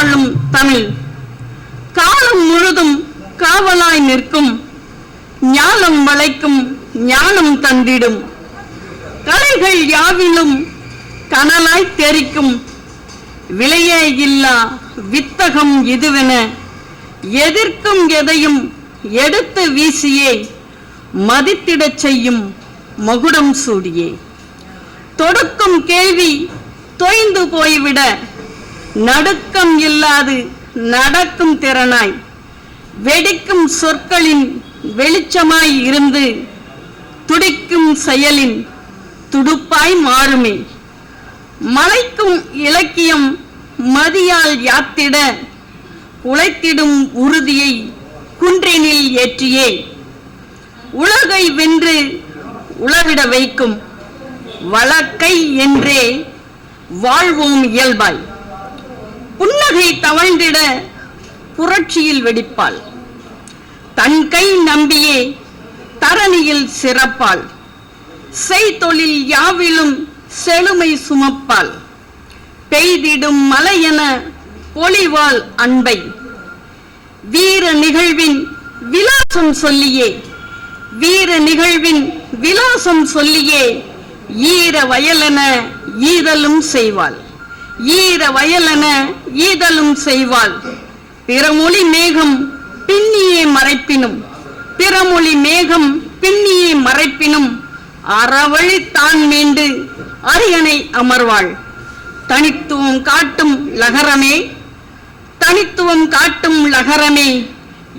வாழும் தமிழ். காலம் முழுதும் காவலாய் நிற்கும். ஞானம் வளைக்கும் ஞானம் தந்திடும். கலைகள் யாவிலும் கனலாய் தெரிக்கும். விலையே இல்லா வித்தகம் இதுவென எதிர்க்கும் எதையும் எடுத்து வீசியே மதித்திடச் செய்யும் மகுடம் சூடியே. தொடுக்கும் கேள்வி தொய்ந்து போய்விட நடுக்கம் இல்லாது நடக்கும் திறனாய் வெடிக்கும் சொற்களின் வெளிச்சமாய் இருந்து துடிக்கும் செயலின் துடுப்பாய் மாறுமே. மலைக்கும் இலக்கியம் மதியால் யாத்திட உழைத்திடும் உறுதியை குன்றினில் ஏற்றியே. உலகை வென்று உளவிட வைக்கும் வழக்கை என்றே வாழ்வோம் இயல்பாய். புன்னகை தவழ்ந்திட புரட்சியில் வெடிப்பாள். தன் கை நம்பியே தரணியில் சிறப்பாள். செய்தொழில் யாவிலும் செழுமை சுமப்பாள். பெய்திடும் மலையென பொலிவாள் அன்பை. வீர நிகழ்வின் விலாசம் சொல்லியே வீர நிகழ்வின் விலாசம் சொல்லியே ஈர வயலென ஈதலும் செய்வாள். ஈர வயலென ஈதலும் செய்வாள். பிறமொழி மேகம் பின்னியே மறைப்பினும். பிறமொழி மேகம் பின்னியே மறைப்பினும். அறவழி தான் மீண்டு அரியணை அமர்வாள். தனித்துவம் காட்டும் லகரமே தனித்துவம் காட்டும் லகரமே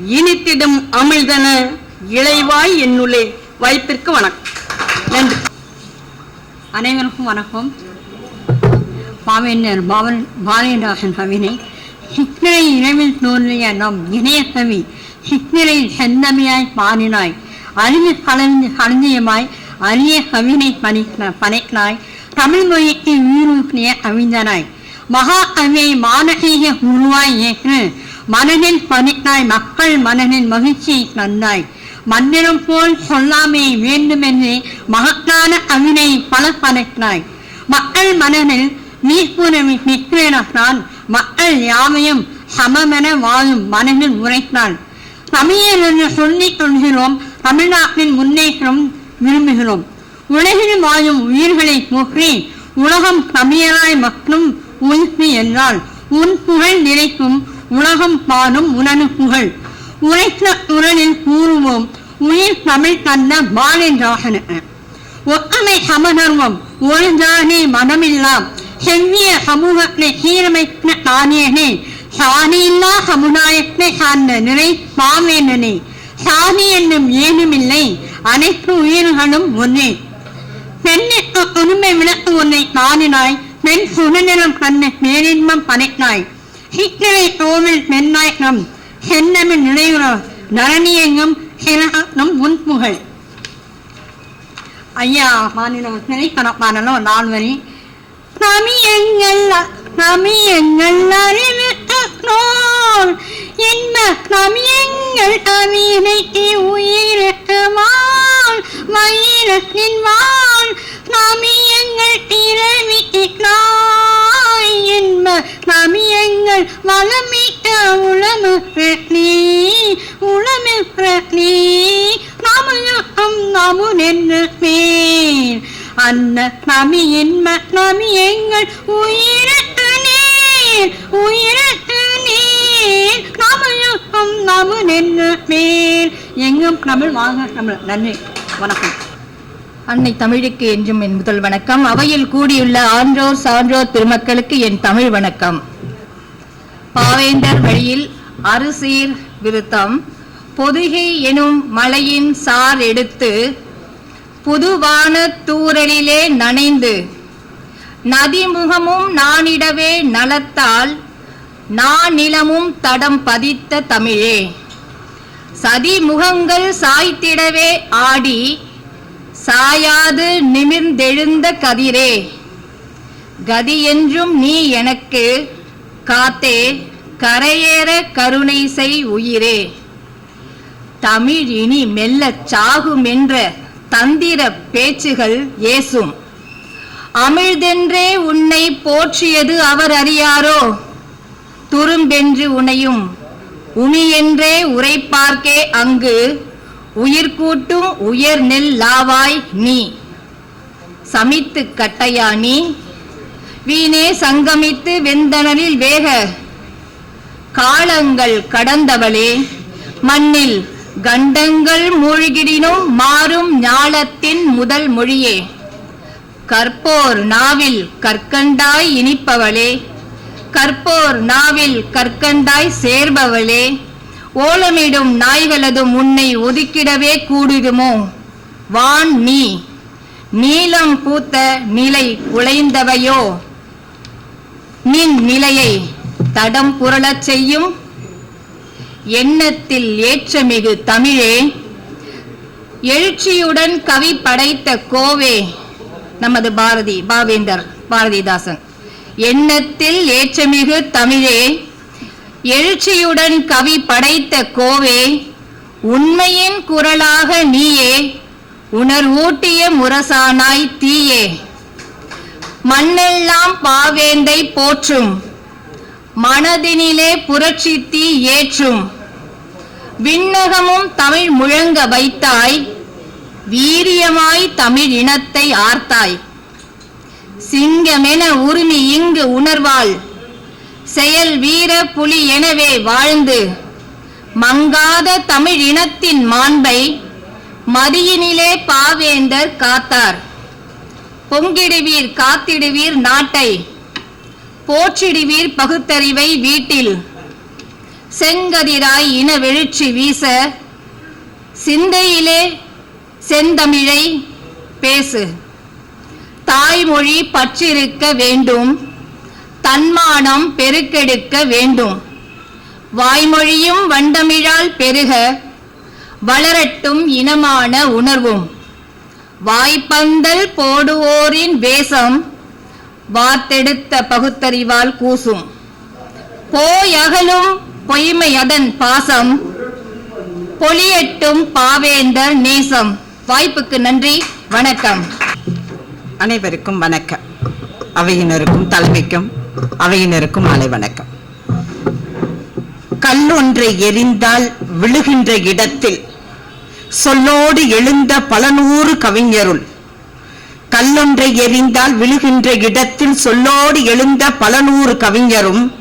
இனித்திடும் அமிழ்தன இளைவாய் என்னுளே. வாய்ப்பிற்கு வணக்கம். நன்றி. அனைவருக்கும் வணக்கம். பாவேந்தர் பாவன் பாலேதாசன் கவினை சித்திரை இரவில் தோன்றிய நம் இணையசவி சித்திரை செந்தமியாய் பாடினாய் அறிவு கலந்து கலந்தியமாய் அரிய கவினை பணிக்க பனைக்னாய் தமிழ் மொழிக்கு உயிரூட்டிய கவிஞனாய் மகா கவியை மானசீக உருவாய் ஏற்று மனதில் பணித்தாய் மக்கள் மனதில் மகிழ்ச்சியை தந்தாய் மந்திரம் போல் சொல்லாமே வேண்டுமென்று மகத்தான கவினை பல படைத்தாய் மக்கள் மனதில் மீட்புறவி நிற்கிறதான் மக்கள் யாவையும் சமமென வாழும் மனதில் உரைத்தான் தமிழர் என்று சொல்லிக் கொள்கிறோம் தமிழ்நாட்டின் முன்னேற்றம் விரும்புகிறோம். உலகில் வாழும் உயிர்களை போற்றி உலகம் தமிழராய் மற்றும் உயிர்ப்பு என்றால் உன் புகழ் நிலைக்கும் உலகம் பாடும் உனது புகழ். உரைத்த குரலில் கூறுவோம் உயிர் தமிழ் தந்த பாலஜாகன ஒற்றுமை சமதர்மம் ஒரு ஜாதி மதமில்லாம் செவ்விய சமூகத்தை சீரமைத்த தானியனே சாணியில்லா சமுதாயத்தை சார்ந்த நிலை மாவேனனே சாதி என்னும் ஏனுமில்லை அனைத்து உயிர்களும் ஒன்றே பெண்ணுக்கு உரிமை விளக்கு ஒன்றை தானினாய் பெண் சுதந்திரம் கண்ணு பேரின்பம் படைத்தாய் சித்திரை கோவில் பெண்ணாய் நம் சென்னமிழ் நினைவுற நரணியங்கும் நம் முன்புகள் ஐயா மாநில திரைக்கணக்கானோ நாள் நால்வரி தமியங்கள் தமியங்கள் அறிவித்தோர் என்ன தமியங்கள் தமிழை உயிருக்கு வாழ் மயிலத்தின் வாழ் தமியங்கள் என்ப உளமு பேர் அந்த நமி என்ப நமி எங்கள் உயிருக்கு நீர் உயிருக்கு நீர் நாமயம் நாமுனென்று பேர் எங்கும் தமிழ் வாங்க தமிழ். நன்றி. வணக்கம். அன்னை தமிழுக்கு என்றும் என் முதல் வணக்கம். அவையில் கூடியுள்ள ஆன்றோர் சான்றோர் பெருமக்களுக்கு என் தமிழ் வணக்கம். பாவேந்தர் வழியில் அரிசீர் விருத்தம். பொதுகை எனும் மலையின் சார் எடுத்து புதுவான தூரலிலே நனைந்து நதிமுகமும் நானிடவே நலத்தால் நானிலமும் தடம் பதித்த தமிழே. சதிமுகங்கள் சாய்த்திடவே ஆடி சாயாது நிமிர்ந்தெழுந்த கதிரே. கதி என்றும் நீ எனக்கு காத்தே கரையேற கருணை செய் உயிரே. தமிழ் இனி மெல்லச் சாகும் என்ற தந்திர பேச்சுகள் ஏசும். அமிழ்தென்றே உன்னை போற்றியது அவர் அறியாரோ? துரும்பென்று உனையும் உமி என்றே உரைப்பார்க்கே அங்கு உயிர் கூட்டும் உயர் நெல் லாவாய் நீ. சமித்து கட்டையா நீ வீணே சங்கமித்து வெந்தனலில் வேக. காலங்கள் கடந்தவளே மண்ணில் கண்டங்கள் மூழ்கிடினும் மாறும் ஞாலத்தின் முதல் மொழியே. கற்போர் நாவில் கற்கண்டாய் இனிப்பவளே. கற்போர் நாவில் கற்கண்டாய் சேர்பவளே. ஓலமிடும் நாய்களதும் உன்னை ஒதுக்கிடவே கூடுதுமோ? வான் நீ. நீலம் பூத்த நிலை உழைந்தவையோ? நின் நிலையை தடம் புரளச் செய்யும் எண்ணத்தில் ஏற்றமிகு தமிழே எழுச்சியுடன் கவி படைத்த கோவே நமது பாரதி பாவேந்தர் பாரதிதாசன். எண்ணத்தில் ஏற்றமிகு தமிழே எழுச்சியுடன் கவி படைத்த கோவே உண்மையின் குரலாக நீயே உணர்வூட்டிய முரசானாய் தீயே. மண்ணெல்லாம் பாவேந்தை போற்றும் மனதினிலே புரட்சி தீ ஏற்றும். விண்ணகமும் தமிழ் முழங்க வைத்தாய். வீரியமாய் தமிழ் இனத்தை ஆர்த்தாய். சிங்கமென உரிமை இங்கு உணர்வாள். செயல் வீர புலி எனவே வாழ்ந்து. மங்காத தமிழ் இனத்தின் மாண்பை மதியினிலே பாவேந்தர் காத்தார். பொங்கிடுவீர் காத்திடுவீர் நாட்டை. போற்றிடுவீர் பகுத்தறிவை வீட்டில். செங்கதிராய் இன வெளிச்சி வீச சிந்தையிலே செந்தமிழை பேசு. தாய்மொழி பற்றிருக்க வேண்டும் தன்மானம் பெருக்கெடுக்க வேண்டும். வாய்மொழியும் வண்டமிழால் பெருக வளரட்டும் இனமான உணர்வும். வாய்ப்பந்தல் போடுவோரின் வேஷம் வாத்தெடுத்த பகுத்தறிவால் கூசும். போயகலும் பொய்மை அதன் பாசம். பொலியட்டும் பாவேந்தர் நேசம். வாய்ப்புக்கு நன்றி வணக்கம். அனைவருக்கும் வணக்கம். அவையினருக்கும் தலைமைக்கும் அவையினருக்கும் மாலை வணக்கம். கல்லொன்றை எரிந்தால் விழுகின்ற இடத்தில் சொல்லோடு எழுந்த பல நூறு கவிஞருள் கல்லொன்றை எரிந்தால் விழுகின்ற இடத்தில் சொல்லோடு எழுந்த பல நூறு கவிஞரும்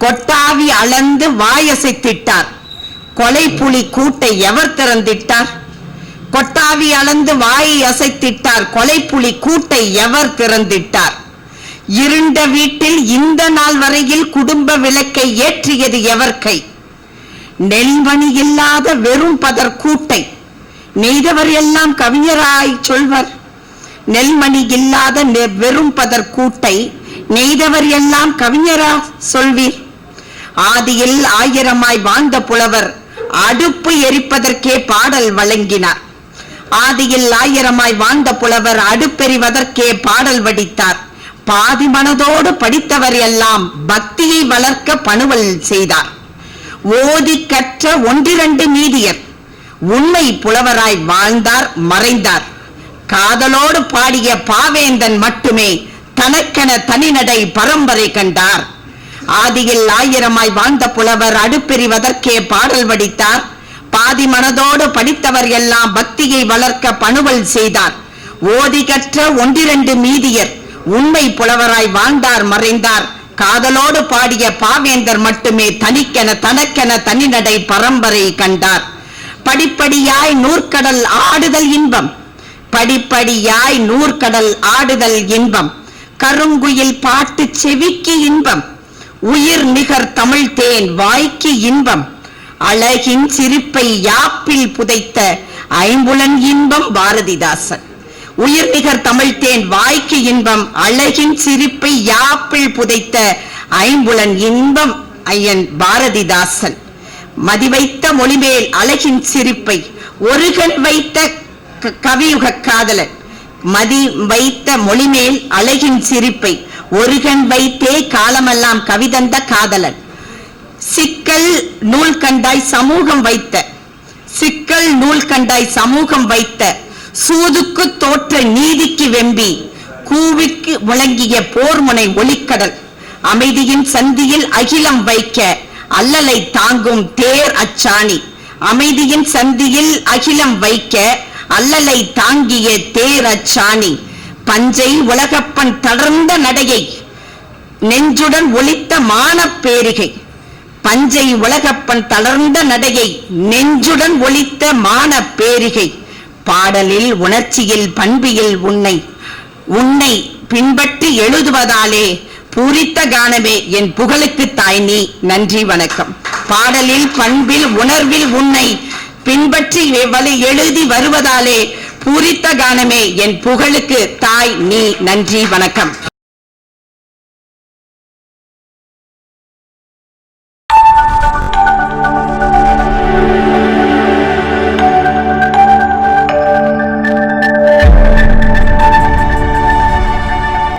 கொட்டாவி அளந்து வாயசைத்திட்டார். கொலை புலி கூட்டை எவர் திறந்திட்டார்? கொட்டாவி அளந்து வாயை அசைத்திட்டார். கொலை புலி கூட்டை எவர் திறந்திட்டார்? இருண்ட வீட்டில் இந்த நாள் வரையில் குடும்ப விளக்கை ஏற்றியது எவர் கை? நெல்மணி இல்லாத வெறும் பதர் கூட்டை. நெய்தவர் எல்லாம் கவிஞராய் சொல்வர். நெல்மணி இல்லாத நெ- வெறும் பதர் கூட்டை நெய்தவர் எல்லாம் கவிஞரா சொல்வீர். ஆதியில் ஆயிரமாய் வாழ்ந்த புலவர் அடுப்பு எரிப்பதற்கே பாடல் வழங்கினார். ஆதியில் ஆயிரமாய் வாழ்ந்த புலவர் அடுப்பெறிவதற்கே பாடல் வடித்தார். பாதி மனதோடு படித்தவர் எல்லாம் பக்தியை வளர்க்க பணுவல் செய்தார். ஓதி கற்ற ஒன்றிரண்டு மீதியர் உண்மை புலவராய் வாழ்ந்தார் மறைந்தார். காதலோடு பாடிய பாவேந்தன் மட்டுமே தனக்கென தனிநடை பரம்பரை கண்டார். ஆதியில் ஆயிரமாய் வாழ்ந்த புலவர் அடுப்பெறிவதற்கே பாடல் வடித்தார். பாதி மனதோடு படித்தவர் எல்லாம் பக்தியை வளர்க்க பணுவல் செய்தார். ஓதி கற்ற ஒன்றிரண்டு மீதியர் உண்மை புலவராய் வாழ்ந்தார் மறைந்தார். காதலோடு பாடிய பாவேந்தர் மட்டுமே தனிக்கென தனக்கென தனிநடை பரம்பரை கண்டார். படிப்படியாய் நூற்கடல் ஆடுதல் இன்பம் படிப்படியாய் நூற்கடல் ஆடுதல் இன்பம். கருங்குயில் பாட்டு செவிக்கு இன்பம். உயிர் நிகர் தமிழ் தேன் வாய்க்கு இன்பம். அழகின் சிரிப்பை யாப்பில் புதைத்த ஐம்புலன் இன்பம் பாரதிதாசன். உயிர் நிகர் தமிழ் தேன் வாய்க்கு இன்பம். அழகின் சிரிப்பை யாப்பில் புதைத்த ஐம்புலன் இன்பம் ஐயன் பாரதிதாசன். மதிவைத்த மொழிமேல் அழகின் சிரிப்பை ஒருகன் வைத்த கவியுக காதலன் மதி வைத்த மொழிமேல் அழகின் சிரிப்பை. ஒருகன் வைத்தே காலமெல்லாம் கவிதந்த காதலன். சிக்கல் நூல் கண்டாய் சமூகம் வைத்த. சிக்கல் நூல் கண்டாய் சமூகம் வைத்த. சூதுக்கு தோற்ற நீதிக்கு வெம்பி. கூவிக்கு முழங்கிய போர்முனை ஒளிக்கடல். அமைதியின் சந்தியில் அகிலம் வைக்க. அல்லலை தாங்கும் தேர் அச்சாணி. அமைதியின் சந்தியில் அகிலம் வைக்க. அல்லலை தாங்கிய தேர் அச்சாணி பஞ்சை உலகப்பன் தளர்ந்த நடையை நெஞ்சுடன் ஒலித்த மானப்பேரிகை பஞ்சை உலகப்பன் தளர்ந்த நடையை நெஞ்சுடன் ஒலித்த மானப்பேரிகை பாடலில் உணர்ச்சியில் பண்பியில் உன்னை உன்னை பின்பற்றி எழுதுவதாலே பூரித்த கானமே என் புகழுக்கு தாய் நீ. நன்றி வணக்கம். பாடலில் பண்பில் உணர்வில் உன்னை பின்பற்றி இவ்வளவு எழுதி வருவதாலே பூரித்த கானமே. என் புகழுக்கு தாய் நீ நன்றி வணக்கம்.